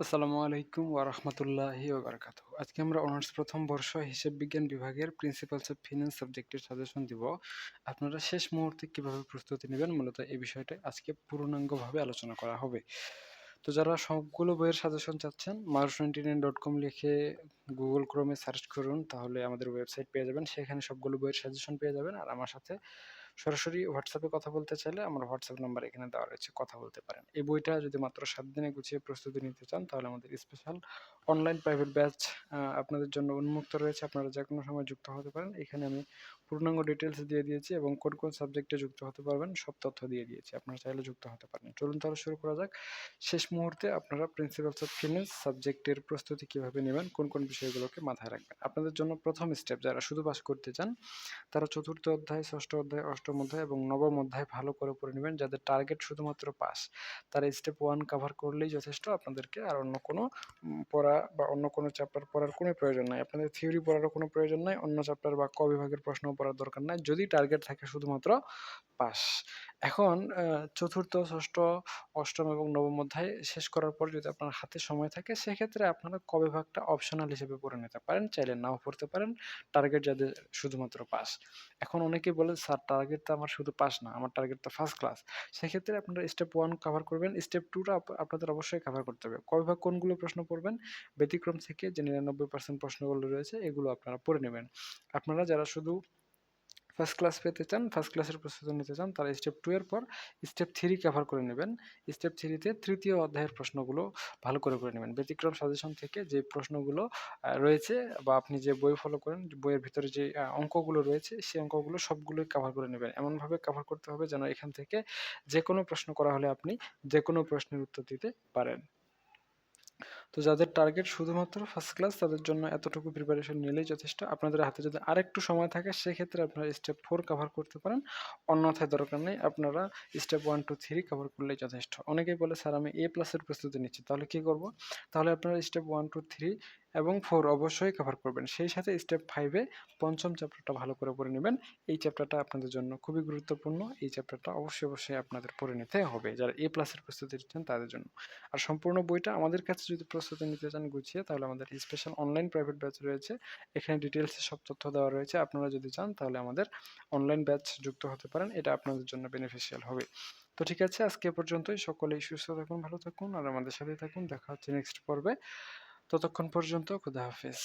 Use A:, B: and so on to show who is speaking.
A: আসসালামু আলাইকুম ওয়া রাহমাতুল্লাহি ওয়া বারাকাতুহু। আজকে আমরা অনার্স প্রথম বর্ষ হিসাব বিজ্ঞান বিভাগের প্রিন্সিপালস অফ ফিন্যান্স সাবজেক্টের সাজেশন দিব। আপনারা শেষ মুহূর্তে কীভাবে প্রস্তুতি নেবেন মূলত এই বিষয়টা আজকে পূর্ণাঙ্গভাবে আলোচনা করা হবে। তো যারা সবগুলো বইয়ের সাজেশন চাচ্ছেন Mars twenty nine dot com লিখে গুগল ক্রোমে সার্চ করুন, তাহলে আমাদের ওয়েবসাইট পেয়ে যাবেন সেখানে সবগুলো বইয়ের সাজেশন পেয়ে যাবেন আর আমার সাথে সরাসরি হোয়াটসঅ্যাপে কথা বলতে চাইলে আমার হোয়াটসঅ্যাপ নাম্বার এখানে দেওয়া রয়েছে, কথা বলতে পারেন। এই বইটা যদি মাত্র সাত দিনে গুছিয়ে প্রস্তুতি নিতে চান, তাহলে আমাদের স্পেশাল অনলাইন প্রাইভেট ব্যাচ আপনাদের জন্য উন্মুক্ত রয়েছে। আপনারা যে কোনো সময় যুক্ত হতে পারেন। এখানে আমি পূর্ণাঙ্গ ডিটেলস দিয়ে দিয়েছি এবং কোন কোন সাবজেক্টে যুক্ত হতে পারবেন সব তথ্য দিয়ে দিয়েছি। আপনারা চাইলে যুক্ত হতে পারেন। চলুন তাহলে শুরু করা যাক। শেষ মুহূর্তে আপনারা প্রিন্সিপালস অফ ফিনান্স সাবজেক্টের প্রস্তুতি কীভাবে নেবেন, কোন কোন বিষয়গুলোকে মাথায় রাখবেন? আপনাদের জন্য প্রথম স্টেপ যারা শুধু পাস করতে চান, তারা চতুর্থ অধ্যায়, ষষ্ঠ অধ্যায়, অষ্টম অধ্যায় এবং নবম অধ্যায় ভালো করে পড়ে নেবেন। যাদের টার্গেট শুধুমাত্র পাস তারা স্টেপ ওয়ান কাভার করলেই যথেষ্ট। আপনাদেরকে আর অন্য কোনো পড়া বা অন্য কোনো চ্যাপ্টার পড়ার কোনো প্রয়োজন নাই। আপনাদের থিওরি পড়ারও কোনো প্রয়োজন নাই, অন্য চ্যাপ্টার বা ক বিভাগের প্রশ্ন পড়ার দরকার নাই। যদি টার্গেট থাকে শুধুমাত্র পাস এখন চতুর্থ, ষষ্ঠ, অষ্টম এবং নবম অধ্যায় শেষ করার পর যদি আপনার হাতে সময় থাকে, সেক্ষেত্রে আপনারা ক বিভাগটা অপশনাল হিসেবে পড়ে নিতে পারেন। চাইলে নাও পড়তে পারেন। টার্গেট যাদের শুধুমাত্র পাস এখন অনেকেই বলে, স্যার টার্গেট তো আমার শুধু পাস না, আমার টার্গেট তো ফার্স্ট ক্লাস সেক্ষেত্রে আপনারা স্টেপ ওয়ান কভার করবেন। স্টেপ টুটা আপনাদের অবশ্যই কভার করতে হবে। ক বিভাগ কোনগুলো প্রশ্ন পড়বেন? ব্যতিক্রম থেকে যে নিরানব্বই পার্সেন্ট প্রশ্নগুলো রয়েছে, এগুলো আপনারা পড়ে নেবেন। আপনারা যারা শুধু ফার্স্ট ক্লাস পেতে চান ফার্স্ট ক্লাসের প্রস্তুতি নিতে চান, তারা স্টেপ টু এর পর স্টেপ থ্রি কভার করে নেবেন। স্টেপ থ্রিতে তৃতীয় অধ্যায়ের প্রশ্নগুলো ভালো করে করে নেবেন। ব্যতিক্রম সাজেশন থেকে যে প্রশ্নগুলো রয়েছে বা আপনি যে বই ফলো করেন, বইয়ের ভিতরে যে অঙ্কগুলো রয়েছে, সেই অঙ্কগুলো সবগুলোই কভার করে নেবেন। এমনভাবে কভার করতে হবে যেন এখান থেকে যে কোনো প্রশ্ন করা হলে আপনি যে কোনো প্রশ্নের উত্তর দিতে পারেন। তো যাদের টার্গেট শুধুমাত্র ফার্স্ট ক্লাস তাদের জন্য এতটুকু প্রিপারেশন নিলেই যথেষ্ট। আপনাদের হাতে যদি আরেকটু সময় থাকে, সেক্ষেত্রে আপনারা স্টেপ ফোর কভার করতে পারেন। অন্যথায় দরকার নেই, আপনারা step one two three cover করলেই যথেষ্ট। অনেকেই বলে, স্যার, আমি এ প্লাসের প্রস্তুতি নিচ্ছি, তাহলে কী করব? তাহলে আপনারা স্টেপ ওয়ান টু থ্রি এবং ফোর অবশ্যই কভার করবেন। সেই সাথে স্টেপ ফাইভে পঞ্চম চ্যাপ্টারটা ভালো করে পড়ে নেবেন। এই চ্যাপ্টারটা আপনাদের জন্য খুবই গুরুত্বপূর্ণ। এই চ্যাপ্টারটা অবশ্যই অবশ্যই আপনাদের পড়ে নিতে হবে। যারা এ প্লাসের প্রস্তুতি নিচ্ছেন, তাদের জন্য। আর সম্পূর্ণ বইটা আমাদের কাছে যদি প্রস্তুতি নিতে চান গুছিয়ে, তাহলে আমাদের স্পেশাল অনলাইন প্রাইভেট ব্যাচ রয়েছে। এখানে ডিটেলসে সব তথ্য দেওয়া রয়েছে। আপনারা যদি চান, তাহলে আমাদের অনলাইন ব্যাচ যুক্ত হতে পারেন। এটা আপনাদের জন্য বেনিফিশিয়াল হবে। তো ঠিক আছে, আজকে পর্যন্তই। সকলেই সুস্থ থাকুন, ভালো থাকুন, আর আমাদের সাথে থাকুন। দেখা হচ্ছে নেক্সট পর্বে। ততক্ষণ পর্যন্ত খুদা হাফেজ।